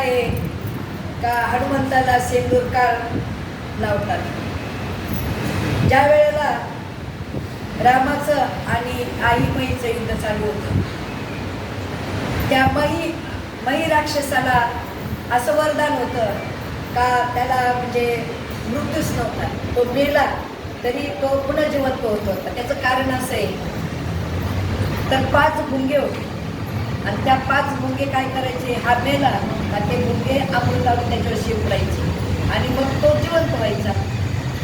आहे का हनुमंताला सेंदूर का लावतात? ज्या वेळेला रामाचं आणि आई मईचं युद्ध चालू होतं त्या मही मही राक्षसाला असं वरदान होतं का त्याला म्हणजे मृत्यूच नव्हता. तो मेला तरी तो पुन्हा जिवंत होत होता. त्याचं कारण असं आहे. तर पाच भुंगे होते. आणि त्या पाच भुंगे काय करायचे? हा मेला का ते मुलगे आपण लावून त्याच्यावर उडायची आणि मग तो जिवंत व्हायचा.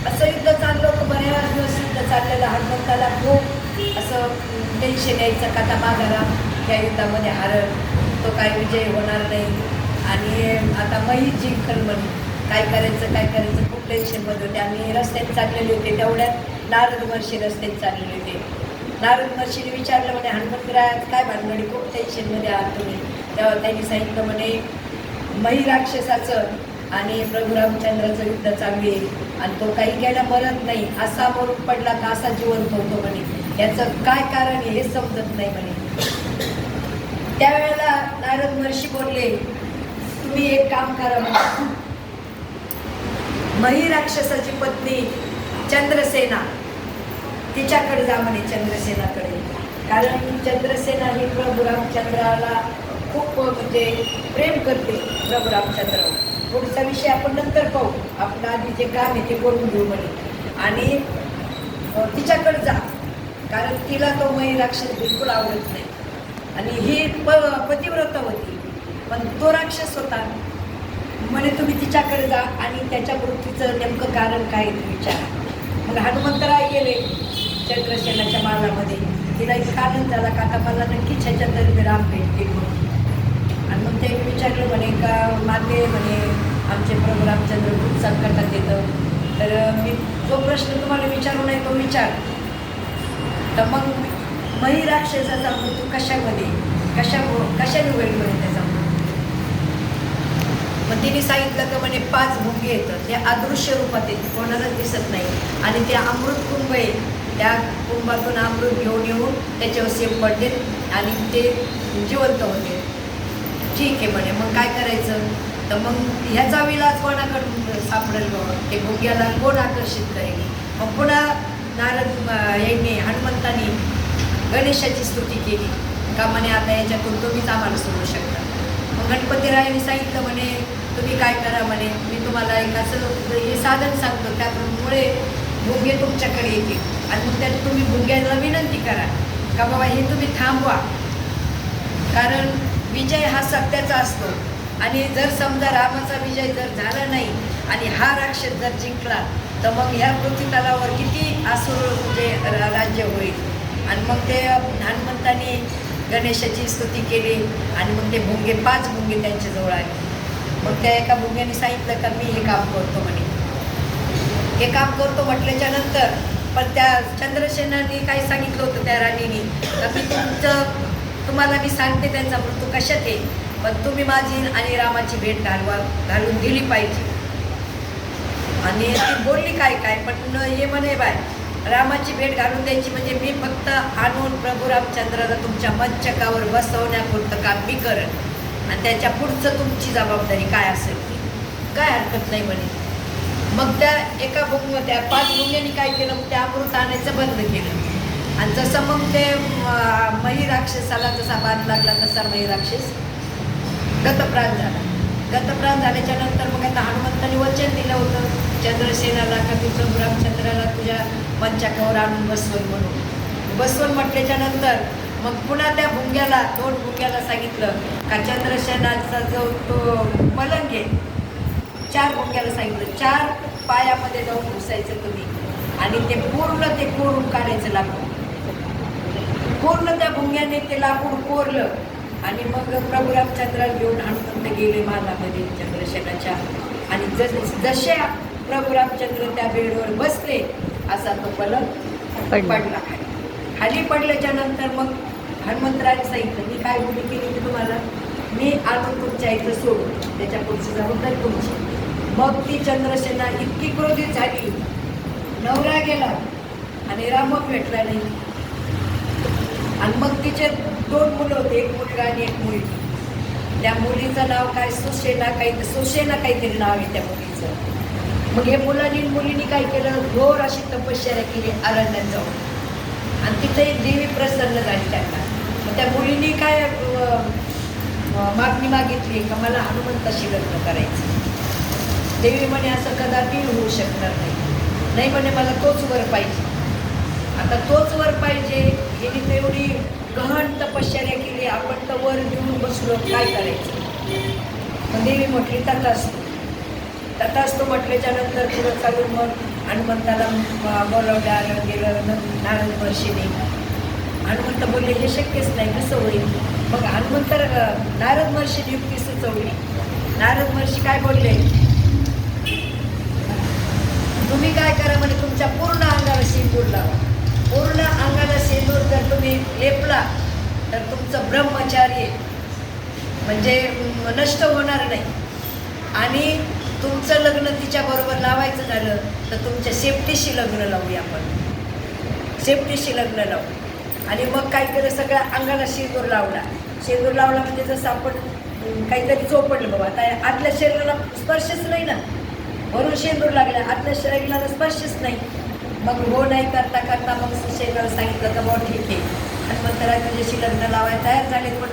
असं युद्ध चाललं होतं बऱ्याच दिवस युद्ध चाललेलं. हनुमंताला खूप असं टेन्शन यायचं का आता माघारा त्या युद्धामध्ये हारल. तो काय विजय होणार नाही. आणि आता मही जिंकल म्हणून काय करायचं काय करायचं खूप टेन्शनमध्ये होते. आम्ही रस्त्यात चाललेले होते. तेवढ्यात नारद महर्षी रस्त्यात चाललेले होते. नारद महर्षीने विचारलं म्हणे हनुमंतराय काय भानगडी? खूप टेन्शनमध्ये आहात तुम्ही. तेव्हा त्यांनी सांगितलं म्हणे राक्षसाचं आणि प्रभू रामचंद्राचं युद्ध चालू आहे. आणि तो काही घ्यायला मरत नाही. असा मरून पडला का असा जिवंत होतो म्हणे. याचं काय कारण आहे हे समजत नाही म्हणे. त्यावेळेला नारद महर्षी बोलले तुम्ही एक काम करा म्हणे. मही राक्षसाची पत्नी चंद्रसेना तिच्याकडे जा म्हणे चंद्रसेनाकडे. कारण चंद्रसेना ही प्रभू रामचंद्राला खूप म्हणजे प्रेम करते प्रभू रामचंद्रावर पुढचा विषय आपण नंतर पाहू. आपण आधी जे काम आहे ते करून घेऊ म्हणे. आणि तिच्याकडे जा. कारण तिला तो मही राक्षस बिलकुल आवडत नाही. आणि ही प पतिव्रता होती. पण तो राक्षस होता. म्हणे तुम्ही तिच्याकडे जा आणि त्याच्या मृत्यूचं नेमकं कारण काय आहे ते विचारा. मग हनुमंतराय गेले चंद्रसेनाच्या मालामध्ये. तिला इतका आनंद झाला का आता मला नक्कीच तरी मी राम भेटते म्हणून. आणि मग ते विचारलं म्हणे का माते म्हणे आमचे प्रोग्राम चंद्र खूप संकटात येतं. तर मी जो प्रश्न तुम्हाला विचारू नये तो विचार. तर मग मही राक्षसाचा मृत्यू कशामध्ये? कशा कशाने होईल म्हणे त्याचा मग तिने सांगितलं का म्हणे पाच भुंगे येतं ते अदृश्य रूपात येते कोणालाच दिसत नाही. आणि ते अमृत कुंभ आहे. त्या कुंभातून अमृत घेऊन येऊन त्याच्यावर सेम पडते आणि ते जिवंत होते. ठीक आहे म्हणे मग काय करायचं? तर मग ह्याचा विलास कोणाकडून सापडेल बाबा? ते भुग्याला कोण आकर्षित करेल? मग पुन्हा नारद याने यांनी हनुमंतानी गणेशाची स्तुती केली. का म्हणे आता याच्यातून तुम्हीच आम्हाला सोडू शकता? मग गणपतीरायांनी सांगितलं म्हणे तुम्ही काय करा म्हणे मी तुम्हाला एक असं हे साधन सांगतो त्यामुळे भुंगे तुमच्याकडे येतील. आणि मग त्यात तुम्ही भुंग्याला विनंती करा. का बाबा हे तुम्ही थांबवा. कारण विजय हा सत्याचा असतो. आणि जर समजा रामाचा विजय जर झाला नाही आणि हा राक्षस जर जिंकला तर मग ह्या पृथ्वीतलावर किती आसुर म्हणजे राज्य होईल? आणि मग ते हनुमंतांनी गणेशाची स्तुती केली आणि मग ते भुंगे पाच भुंगे त्यांच्याजवळ आले. मग त्या एका भुंग्याने सांगितलं का मी हे काम करतो म्हणे. हे काम करतो म्हटल्याच्या नंतर पण त्या चंद्रसेनाने काय सांगितलं होतं त्या राणीने का मी तुमचं तुम्हाला मी सांगते त्यांचा मृत्यू कशात येईल पण तुम्ही माझी आणि रामाची भेट घालवा घालून दिली पाहिजे. आणि ती बोलली काय काय पण हे म्हणे बाय. रामाची भेट घालून द्यायची म्हणजे मी फक्त आणून प्रभू रामचंद्राला तुमच्या मस्तकावर बसवण्यापुरतं काम मी करेन. आणि त्याच्या पुढचं तुमची जबाबदारी काय असेल? ती काय हरकत नाही म्हणे. मग त्या एका बुकमध्ये त्या पाच भुंग्यांनी काय केलं? मग त्या अमृत आणायचं बंद केलं. आणि जसं मग ते मही राक्षसाला जसा बाद लागला तसा मही राक्षस गतप्राण झाला. गतप्राण झाल्याच्यानंतर मग आता हनुमंतांनी वचन दिलं होतं. चंद्रसेनाला का तुझं रामचंद्राला तुझ्या पंचाकावर आणून बसवल म्हणून. बसवल म्हटल्याच्या नंतर मग पुन्हा त्या भुंग्याला दोन भुंग्याला सांगितलं का चंद्रसेनाचा जो तो पलंग आहे चार भुंग्याला सांगितलं चार पायामध्ये जाऊन घुसायचं तुम्ही. आणि ते पूर्ण ते कोरून काढायचं लाकूड पूर्ण त्या भुंग्याने ते लाकूड कोरलं. आणि मग प्रभू रामचंद्र घेऊन हनुमंत गेले मालामध्ये चंद्रशेनाच्या आणि जस जसे प्रभू रामचंद्र त्या बेडवर बसले असा तो पलंग पडला. खाली खाली पडल्याच्या नंतर मग हनुमंतराने सांगितलं मी काय बोली केली की तुम्हाला? मी आणून तुमच्या इथं सोडू त्याच्या पुढची जबाबदारी तुमची. मग ती चंद्रसेना इतकी क्रोधित झाली. नवरा गेला. आणि रामक भेटला नाही. आणि मग तिचे दोन मुलं होते एक मुलगा आणि एक मुलगी. त्या मुलीचं नाव काय? सुसेना काही सुशेला काहीतरी नाव आहे त्या मुलीचं. मग हे मुलांनी मुलींनी काय केलं? घोर अशी तपश्चर्या केली अरण्यात जाऊन. आणि तिथे देवी प्रसन्न झाली त्यांना. मग त्या मुलींनी काय मागणी मागितली का मला हनुमंताशी लग्न करायचं. देवी म्हणे असं कदापि होऊ शकणार नाही. नाही म्हणे मला तोच वर पाहिजे. आता तोच वर पाहिजे तिने एवढी गहन तपश्चर्या केली आपण तर वर घेऊन बसलो काय करायचं? मग देवी म्हटली तथास्तू. तथास्तू म्हटल्याच्या नंतर पुढं चालून मग हनुमंताला अं, आलं गेलं नारद महर्षीने. हनुमंत बोलले हे शक्यच नाही कसं होईल? मग हनुमंत नारद महर्षी युक्ती सुचवली. नारद महर्षी काय बोलले? तुम्ही काय करा म्हणजे तुमच्या पूर्ण अंगाला शिंदूर लावा. पूर्ण अंगाला शेंदूर जर तुम्ही लेपला तर तुमचं ब्रह्मचार्य म्हणजे नष्ट होणार नाही. आणि तुमचं लग्न तिच्याबरोबर लावायचं झालं तर तुमच्या सेफ्टीशी लग्न लावूया आपण. सेफ्टीशी लग्न लावू. आणि मग काय केलं सगळ्या अंगाला शेंदूर लावला. शेंदूर लावला म्हणजे जसं आपण काहीतरी चोपडलं बाबा. आता आतल्या शरीराला स्पर्शच नाही ना. वरून शेंदूर लागला आतल्या शरीराला स्पर्शच नाही. मग हो नाही करता करता मग शरीराला सांगितलं तर बुवा ठीक आहे. आणि मग त्याला तुझ्याशी लग्न लावायला तयार झाले पण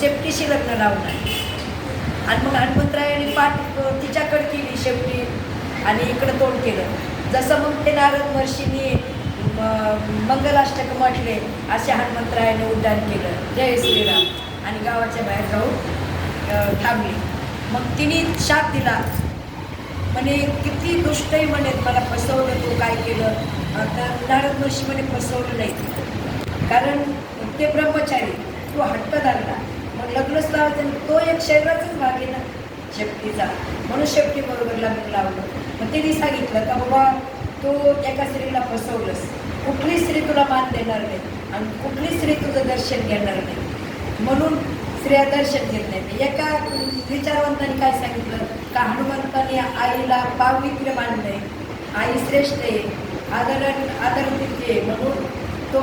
शेपटीशी लग्न लावणार आणि मग हनुमंतरायाने पाठ तिच्याकडे केली शेवटी आणि इकडं तोंड केलं. जसं मग ते नारद महर्षींनी म- मंगलाष्टक म्हटले असे हनुमंतरायाने उड्डाण केलं. जय श्रीराम. आणि गावाच्या बाहेर जाऊन थांबली. मग तिने शाप दिला. म्हणे किती दुष्टही म्हणे मला फसवलं तू काय केलं? आता तर नारद महर्षी म्हणे फसवलं नाही. कारण ते ब्रह्मचारी तो हट्ट धरला. मग लग्नच लावायचं आणि तो एक शरीराचाच भाग आहे ना शेपटीचा म्हणून शेपटी बरोबर लग्न लावलं. मग त्यांनी सांगितलं का बाबा तू एका स्त्रीला फसवलंस. कुठली स्त्री तुला मान देणार नाही आणि कुठली स्त्री तुझं दर्शन घेणार नाही? म्हणून स्त्रिया दर्शन घेत नाही. एका विचारवंतांनी काय सांगितलं? का हनुमंतांनी आईला पावित्र्य मानले. आई श्रेष्ठ आहे. आदरण आदर आहे. म्हणून तो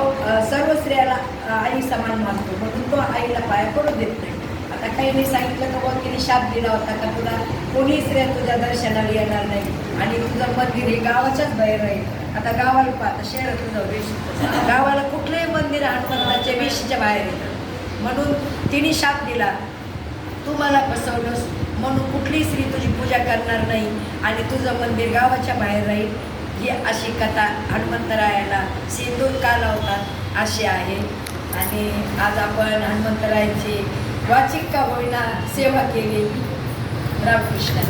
सर्व स्त्रियाला आई समान मानतो. म्हणून तो आईला पाया पडू देत नाही. आता काहींनी सांगितलं का बुवा तिने शाप दिला होता का तुला? कोणी स्त्रिया तुझ्या दर्शनाला येणार नाही. आणि तुझं मंदिर हे गावाच्याच बाहेर राहील आता गावाला पाहता शहर तुझं वेश. गावाला कुठलंही मंदिर हनुमंताच्या वेशीच्या बाहेर येतं. म्हणून तिने शाप दिला. तू मला फसवलंस म्हणून कुठली स्त्री तुझी पूजा करणार नाही आणि तुझं मंदिर गावाच्या बाहेर राहील ही अशी कथा हनुमंतरायाला सिंदूर का लावतात अशी आहे. आणि आज आपण हनुमंतरायाची वाचिक का होईना सेवा केली. रामकृष्ण.